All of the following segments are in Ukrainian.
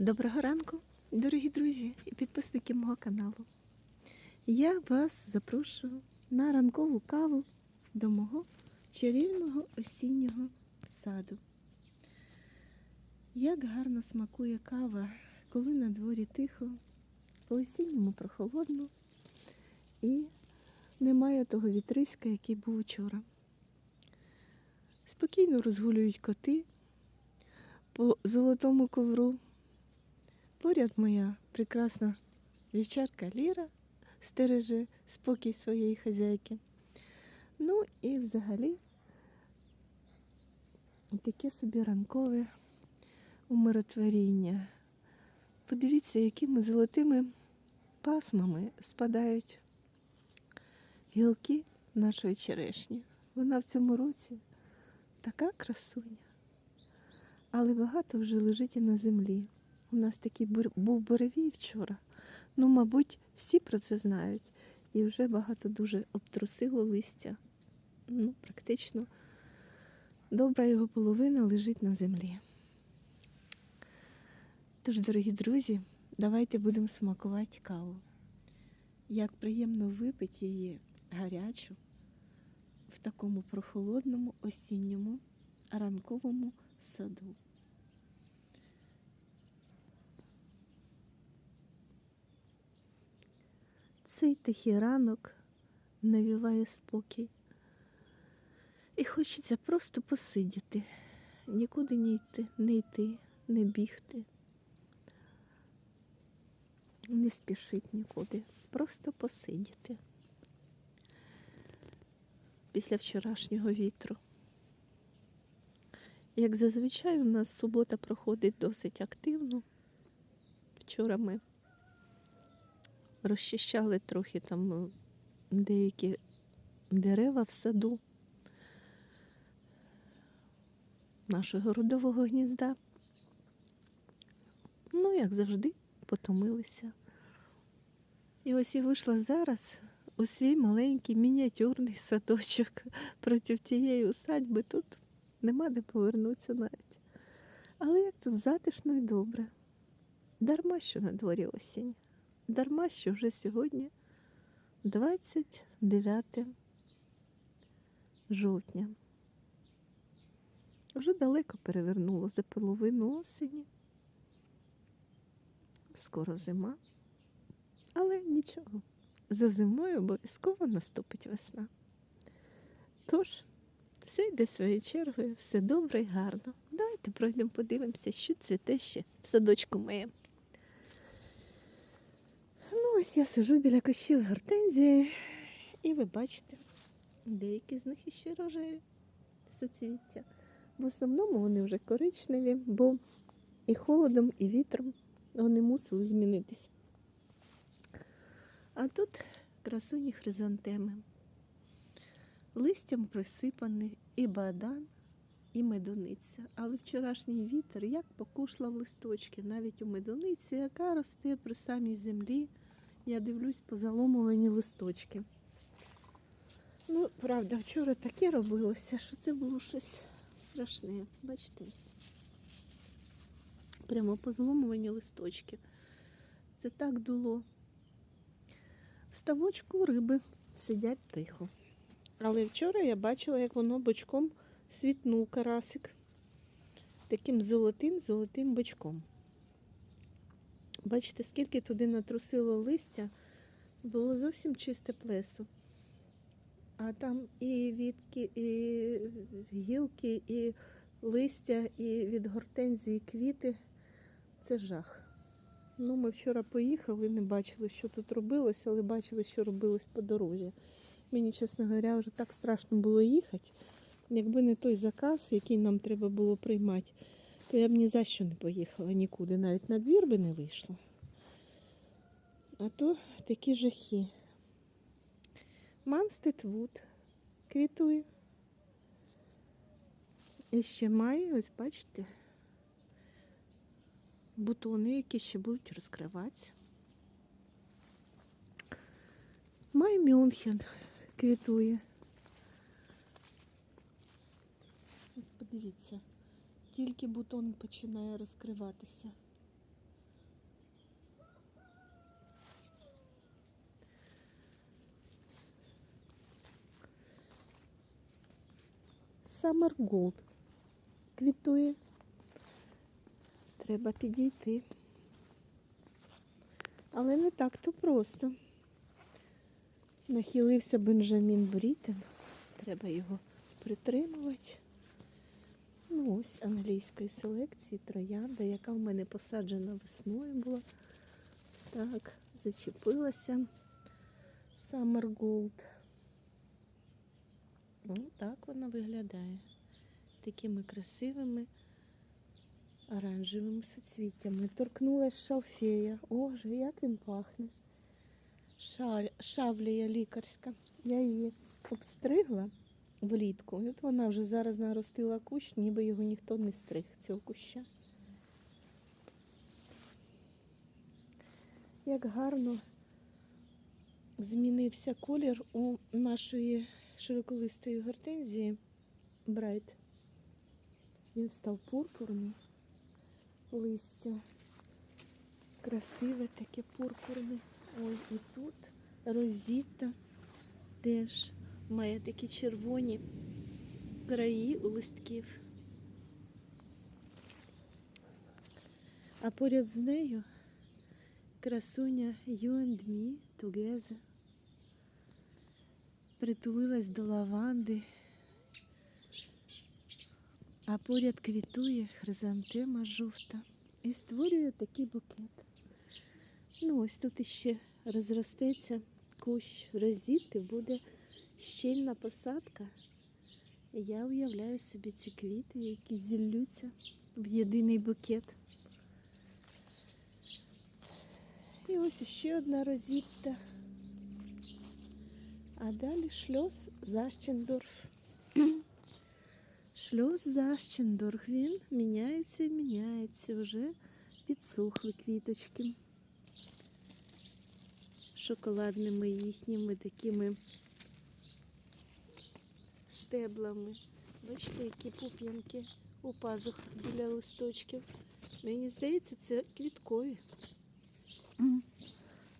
Доброго ранку, дорогі друзі і підписники мого каналу. Я вас запрошую на ранкову каву до мого чарівного осіннього саду. Як гарно смакує кава, коли на дворі тихо, по-осінньому прохолодно і немає того вітриська, який був вчора. Спокійно розгулюють коти по золотому ковру. Поряд моя прекрасна вівчарка Ліра стереже спокій своєї хазяйки. Ну і взагалі таке собі ранкове умиротворіння. Подивіться, якими золотими пасмами спадають гілки нашої черешні. Вона в цьому році така красуня. Але багато вже лежить і на землі. У нас такий був буревій вчора. Ну, мабуть, всі про це знають. І вже багато дуже обтрусило листя. Ну, практично добра його половина лежить на землі. Тож, дорогі друзі, давайте будемо смакувати каву. Як приємно випити її гарячу в такому прохолодному осінньому ранковому саду. Цей тихий ранок навіває спокій. І хочеться просто посидіти, нікуди не йти, не йти, не бігти, не спішити нікуди, просто посидіти. Після вчорашнього вітру. Як зазвичай, у нас субота проходить досить активно. Вчора ми розчищали трохи там е, деякі дерева в саду нашого родового гнізда. Ну, як завжди, потомилися. І ось я вийшла зараз у свій маленький мініатюрний садочок проти тієї усадьби. Тут нема де повернутися навіть. Але як тут затишно і добре. Дарма, що на дворі осінь. Дарма, що вже сьогодні 29 жовтня. Вже далеко перевернуло за половину осені. Скоро зима. Але нічого. За зимою обов'язково наступить весна. Тож, все йде своєю чергою, все добре і гарно. Давайте пройдемо, подивимося, що цвіте ще в садочку моєму. Ось я сижу біля кущів гортензії, і ви бачите, деякі з них іще рожеві соцвіття. В основному вони вже коричневі, бо і холодом, і вітром вони мусили змінитися. А тут красуні хризантеми. Листям присипаний і бадан, і медуниця. Але вчорашній вітер як покушлав листочки, навіть у медуниці, яка росте при самій землі. Я дивлюсь позаломувані листочки. Ну, правда, вчора таке робилося, що це було щось страшне. Бачите ось. Прямо позломувані листочки. Це так дуло. В ставочку риби сидять тихо. Але вчора я бачила, як воно бочком світнув карасик. Таким золотим-золотим бочком. Бачите, скільки туди натрусило листя, було зовсім чисте плесо. А там і вітки, і гілки, і листя, і від гортензії квіти. Це жах. Ну, ми вчора поїхали, не бачили, що тут робилось, але бачили, що робилось по дорозі. Мені, чесно говоря, вже так страшно було їхати. Якби не той заказ, який нам треба було приймати, то я б ні за що не поїхала нікуди, навіть на двір би не вийшла. А то такі жахи. Манстедвуд квітує. І ще має, ось бачите, бутони, які ще будуть розкриватися. Май Мюнхен квітує. Ось подивіться, тільки бутон починає розкриватися. Summer Gold квітує. Треба підійти. Але не так то просто. Нахилився Бенджамін Брітен. Треба його притримувати. Ну, ось англійської селекції троянда, яка в мене посаджена весною була. Так, зачепилася. Summer Gold. Ну, так вона виглядає. Такими красивими оранжевими суцвіттями. Торкнулась шалфея. Боже, як він пахне. Шаль, шавлія лікарська. Я її обстригла влітку. От вона вже зараз наростила кущ, ніби його ніхто не стриг цього куща. Як гарно змінився колір у нашої широколистої гортензії Брайт. Він став пурпурний. Листя красиве таке пурпурне. Ой, і тут розіта теж має такі червоні краї у листків. А поряд з нею красуня You and Me Together притулилась до лаванди, а поряд квітує хризантема жовта і створює такий букет. Ну, ось тут іще розростеться кущ розіти, буде щільна посадка. Я уявляю собі ці квіти, які зіллються в єдиний букет. І ось ще одна розітта. А далі шльоз Защендорф. Шльоз Защендорф, він міняється і міняється. Вже підсохли квіточки. Шоколадними їхніми такими стеблами. Бачите, які пуп'янки у пазухах біля листочків. Мені здається, це квіткові.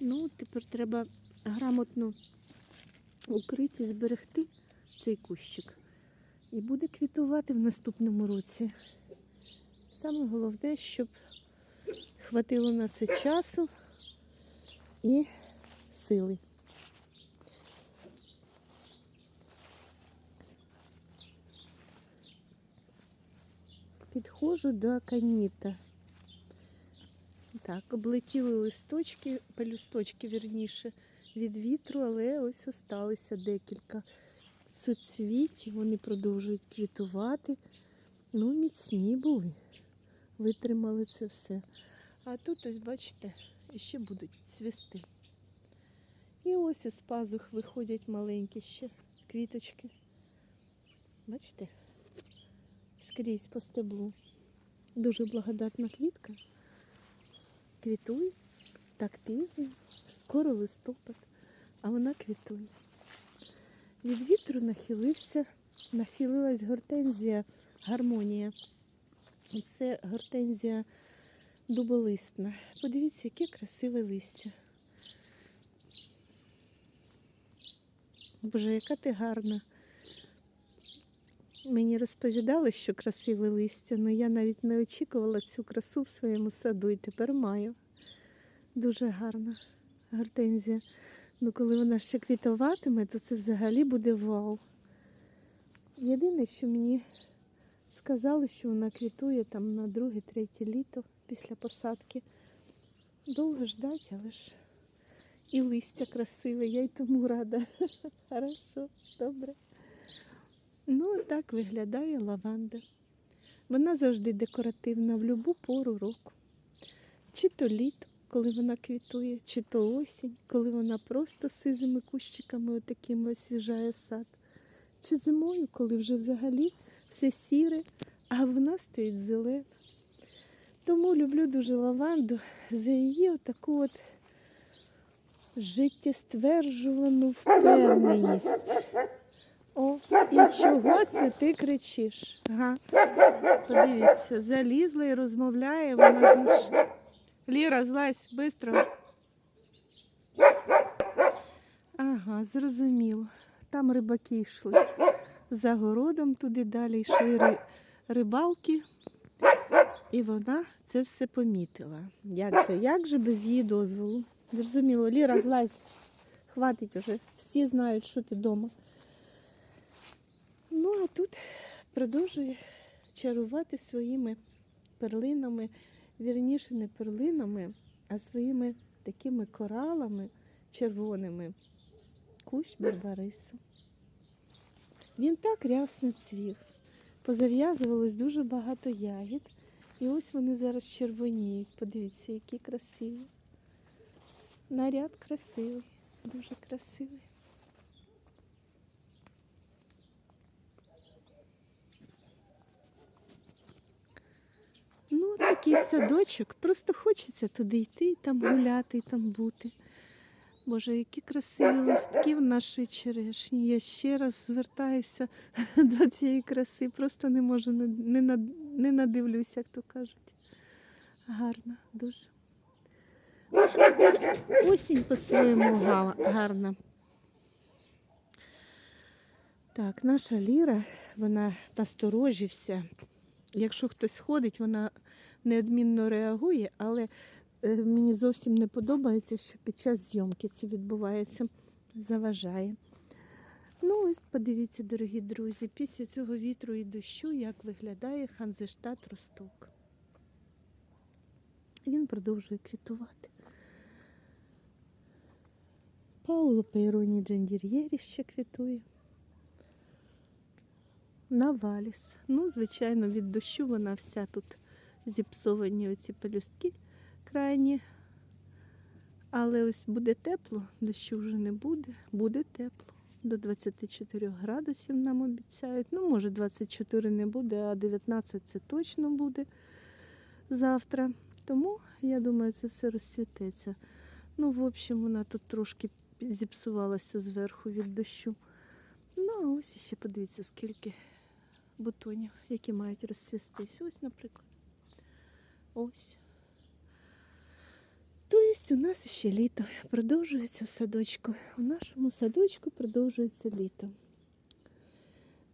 Ну, тепер треба грамотно укрити, зберегти цей кущик. І буде квітувати в наступному році. Саме головне, щоб хватило на це часу і сили. Підходжу до каніта. Так, облетіли листочки, пелюсточки, вірніше, від вітру, але ось осталися декілька соцвіть, вони продовжують квітувати. Ну, міцні були, витримали це все. А тут, ось, бачите, ще будуть цвісти. І ось із пазух виходять маленькі ще квіточки. Бачите? Скрізь по стеблу. Дуже благодатна квітка. Квітує так пізно, скоро листопад, а вона квітує. Від вітру нахилився, нахилилась гортензія, гармонія. Це гортензія дуболистна. Подивіться, яке красиве листя. Боже, яка ти гарна. Мені розповідали, що красиве листя, але я навіть не очікувала цю красу в своєму саду і тепер маю. Дуже гарна гортензія. Ну, коли вона ще квітуватиме, то це взагалі буде вау. Єдине, що мені сказали, що вона квітує там на друге-третє літо після посадки. Довго ждать, але ж і листя красиве, я й тому рада. Хорошо, добре. Ну, так виглядає лаванда. Вона завжди декоративна в будь-яку пору року. Чи то літо, коли вона квітує, чи то осінь, коли вона просто сизими кущиками отакими освіжає сад. Чи зимою, коли вже взагалі все сіре, а вона стоїть зелена. Тому люблю дуже лаванду за її отаку от життєстверджувану впевненість. І чого це ти кричиш? Ага. Подивіться, залізла і розмовляє, вона з. Ліра, злазь, швидко. Ага, зрозуміло. Там рибаки йшли. за городом туди далі йшли ри- рибалки. І вона це все помітила. Як же, як же без її дозволу? Зрозуміло, Ліра, злазь, хватить уже. Всі знають, що ти вдома. Ну, а тут продовжує чарувати своїми перлинами, вірніше не перлинами, а своїми такими коралами червоними. Кущ барбарису. Він так рясно цвів. Позав'язувалось дуже багато ягід. І ось вони зараз червоніють. Подивіться, які красиві. Наряд красивий, дуже красивий. Ну, такий садочок. Просто хочеться туди йти, там гуляти, і там бути. Боже, які красиві листки в нашій черешні. Я ще раз звертаюся до цієї краси. Просто не можу, не, не надивлюся, як то кажуть. Гарна, дуже. Осінь по-своєму гарна. Так, наша Ліра, вона насторожився. Якщо хтось ходить, вона неодмінно реагує, але е, мені зовсім не подобається, що під час зйомки це відбувається, заважає. Ну, ось подивіться, дорогі друзі, після цього вітру і дощу, як виглядає Ханзештат Росток. Він продовжує квітувати. Пауло Пейроні Джендір'єрі ще квітує. Наваліс. Ну, звичайно, від дощу вона вся тут зіпсовані оці пелюстки крайні. Але ось буде тепло, дощу вже не буде, буде тепло. До 24 градусів нам обіцяють. Ну, може, 24 не буде, а 19 це точно буде завтра. Тому, я думаю, це все розцвітеться. Ну, в общем, вона тут трошки зіпсувалася зверху від дощу. Ну, а ось ще подивіться, скільки бутонів, які мають розцвістись. Ось, наприклад. Ось. Тобто у нас ще літо продовжується в садочку. У нашому садочку продовжується літо.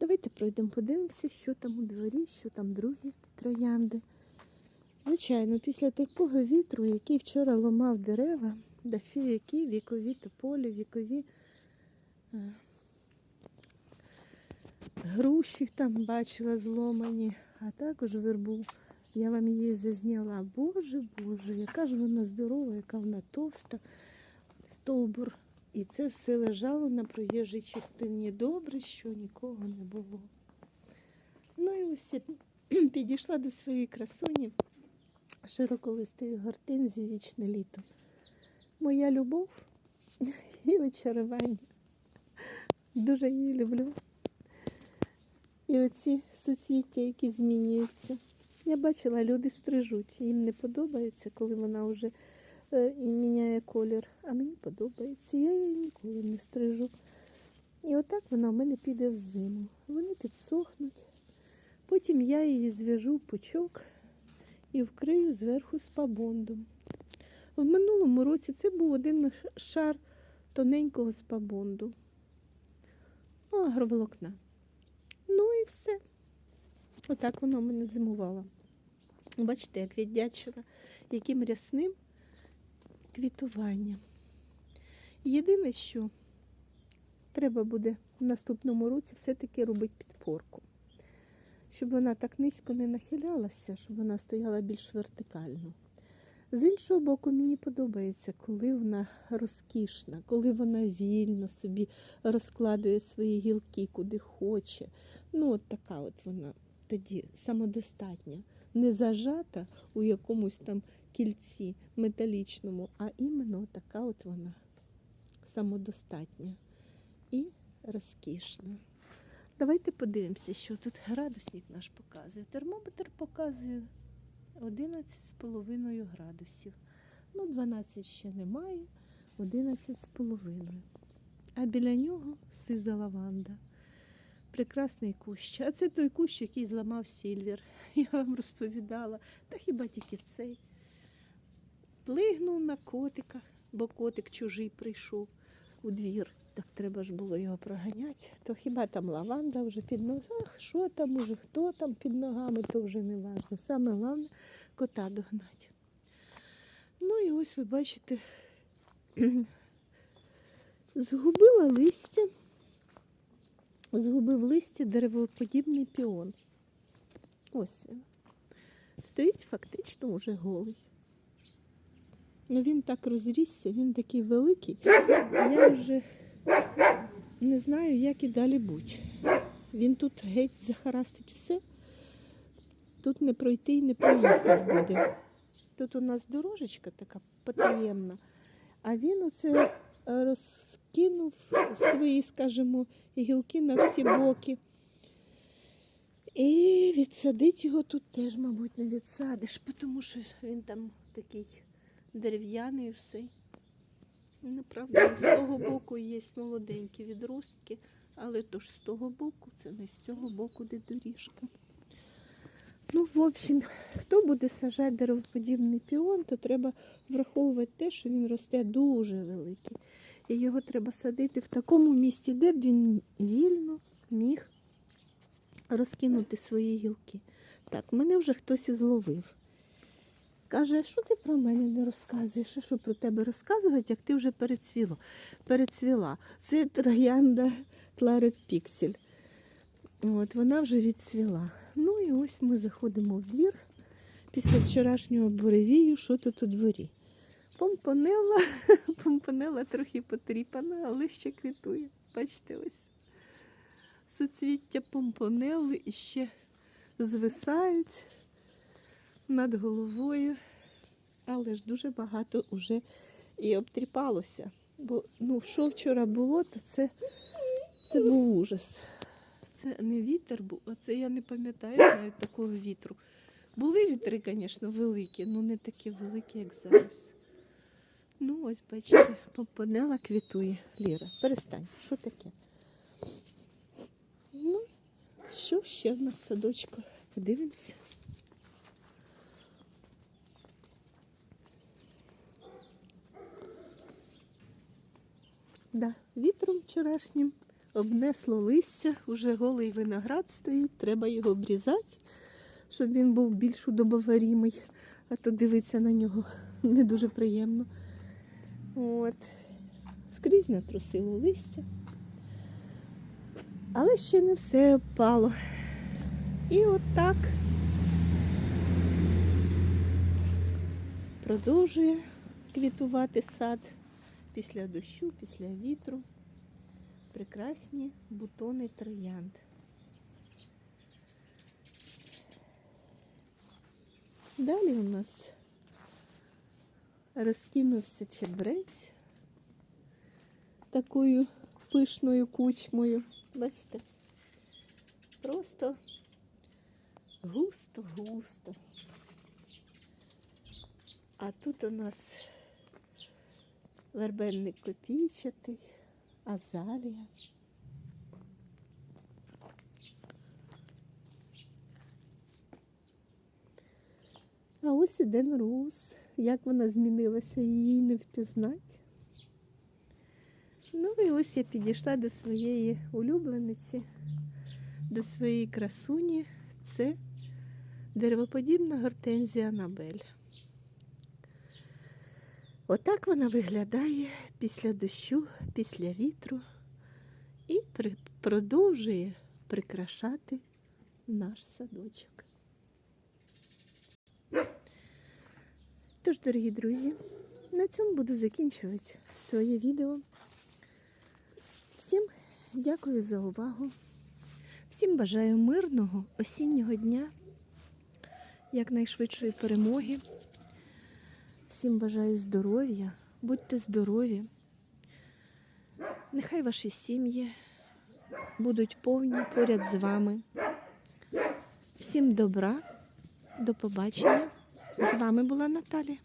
Давайте пройдемо, подивимося, що там у дворі, що там другі троянди. Звичайно, після такого вітру, який вчора ламав дерева, да ще які вікові тополі, вікові е, груші там бачила зломані, а також вербу. Я вам її зазняла. Боже, Боже, яка ж вона здорова, яка вона товста, стовбур. І це все лежало на проїжджій частині. Добре, що нікого не було. Ну і ось я підійшла до своєї красуні широколистої гортинзії вічне літо. Моя любов і очарування. Дуже її люблю. І оці суцвіття, які змінюються. Я бачила, люди стрижуть. Їм не подобається, коли вона вже е, і міняє колір. А мені подобається. Я її ніколи не стрижу. І отак вона в мене піде в зиму. Вони підсохнуть. Потім я її зв'яжу в пучок і вкрию зверху спабондом. В минулому році це був один шар тоненького спабонду. Агроволокна. Ну і все. Отак воно мене зимувало. Бачите, як віддячила, яким рясним квітуванням. Єдине, що треба буде в наступному році все-таки робити підпорку. Щоб вона так низько не нахилялася, щоб вона стояла більш вертикально. З іншого боку, мені подобається, коли вона розкішна, коли вона вільно собі розкладує свої гілки куди хоче. Ну, от така от вона тоді самодостатня, не зажата у якомусь там кільці металічному, а іменно така от вона самодостатня і розкішна. Давайте подивимося, що тут градусник наш показує. Термометр показує 11,5 градусів. Ну, 12 ще немає, 11,5. А біля нього сиза лаванда. Прекрасний кущ. А це той кущ, який зламав Сільвер. Я вам розповідала. Та хіба тільки цей. Плигнув на котика, бо котик чужий прийшов у двір. Так треба ж було його проганяти. То хіба там лаванда вже під ногами? Ах, що там уже, хто там під ногами, то вже не важно. Саме головне кота догнати. Ну і ось ви бачите, згубила листя, згубив листя деревоподібний піон. Ось він. Стоїть фактично уже голий. Ну він так розрісся, він такий великий. Я вже не знаю, як і далі будь. Він тут геть захарастить все. Тут не пройти і не проїхати буде. Тут у нас дорожечка така потаємна, а він оце е, розкинув свої, скажімо, гілки на всі боки. І відсадити його тут теж, мабуть, не відсадиш, тому що він там такий дерев'яний все. Ну, з того боку є молоденькі відростки, але то ж з того боку, це не з цього боку, де доріжка. Ну, в общем, хто буде сажати деревоподібний піон, то треба враховувати те, що він росте дуже великий. І його треба садити в такому місці, де б він вільно міг розкинути свої гілки. Так, мене вже хтось і зловив. Каже, що ти про мене не розказуєш? Що про тебе розказувати, як ти вже перецвіло, перецвіла. Це троянда Тларет Піксель. От, вона вже відцвіла. Ну і ось ми заходимо в двір після вчорашнього буревію, що тут у дворі. Помпонела, помпонела трохи потріпана, але ще квітує. Бачите, ось суцвіття помпонели і ще звисають над головою, але ж дуже багато вже і обтріпалося. Бо ну, що вчора було, то це, це був ужас. Це не вітер був, а це я не пам'ятаю навіть такого вітру. Були вітри, звісно, великі, але не такі великі, як зараз. Ну, ось, бачите, помпонела квітує. Ліра, перестань, що таке? Ну, що ще в нас садочку? Подивимося. Да, вітром вчорашнім обнесло листя, уже голий виноград стоїть, треба його обрізати, щоб він був більш удобоварімий, а то дивитися на нього не дуже приємно. От. Скрізь натрусило листя. Але ще не все впало. І от так продовжує квітувати сад після дощу, після вітру. Прекрасні бутони троянд. Далі у нас розкинувся чебрець такою пишною кучмою. Бачите? Просто густо-густо. А тут у нас вербенник копійчатий, азалія. А ось і Ден Рус. Як вона змінилася, її не впізнать. Ну і ось я підійшла до своєї улюблениці, до своєї красуні. Це деревоподібна гортензія Анабель. Отак вона виглядає після дощу, після вітру і продовжує прикрашати наш садочок. Тож, дорогі друзі, на цьому буду закінчувати своє відео. Всім дякую за увагу. Всім бажаю мирного осіннього дня, якнайшвидшої перемоги. Всім бажаю здоров'я, будьте здорові. Нехай ваші сім'ї будуть повні поряд з вами. Всім добра, до побачення. З вами була Наталя.